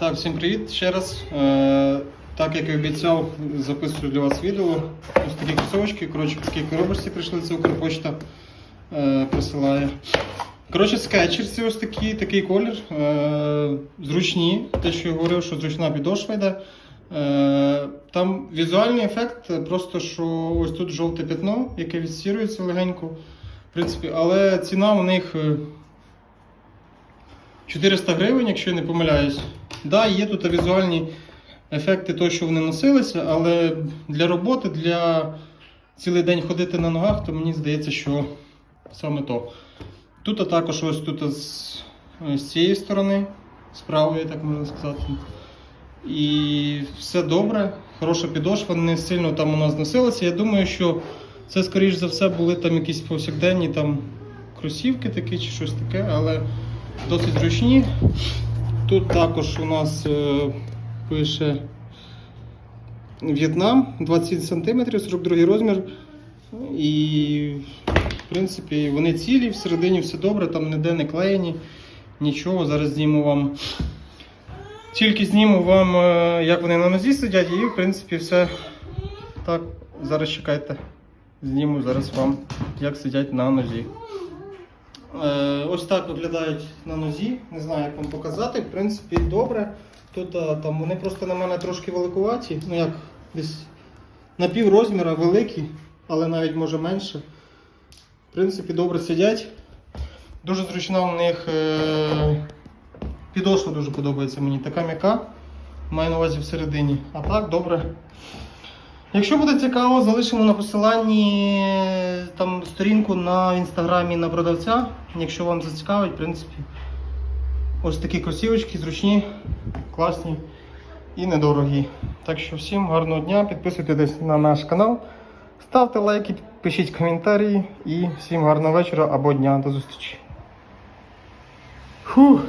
Так, всім привіт ще раз. Е, так як і обіцяв, записую для вас відео. Ось такі кросовочки, коротше, в такій коробочці прийшли, це Укрпочта е, присилає. Коротше, скетчерці ось такі, такий колір. Е, зручні, те, що я говорив, що зручна підошва йде. Е, там візуальний ефект, просто що ось тут жовте пятно, яке відстірується легенько. В принципі, але ціна у них. е, 400 гривень, якщо я не помиляюсь. Да, є тут візуальні ефекти того, що вони носилися, але для роботи, для цілий день ходити на ногах, то мені здається, що саме то. Тут також ось тут з, з цієї сторони, з правої, так можна сказати. І все добре, хороша підошва, не сильно там у нас зносилася. Я думаю, що це, скоріш за все, були там якісь повсякденні там кросівки такі чи щось таке, але досить зручні. Тут також у нас е, пише В'єтнам 20 см, 42 розмір. І, в принципі, вони цілі, всередині все добре, там ніде не клеєні, нічого. Зараз зніму вам. Тільки зніму вам, е, як вони на нозі сидять, і в принципі все. Так, зараз чекайте. Зніму зараз вам, як сидять на нозі. Е, Ось так виглядають на нозі. Не знаю, як вам показати. В принципі, добре. Тут там вони просто на мене трошки великуваті. Ну як десь на пів розміра великі, але навіть може менше. В принципі, добре сидять. Дуже зручна у них е, підошва дуже подобається мені. Така м'яка. Маю на увазі всередині. А так, добре. Якщо буде цікаво, залишимо на посиланні там сторінку на інстаграмі на продавця. Якщо вам зацікавить, в принципі, ось такі кросівочки зручні, класні і недорогі. Так що всім гарного дня, підписуйтесь на наш канал, ставте лайки, пишіть коментарі і всім гарного вечора або дня. До зустрічі. Фух.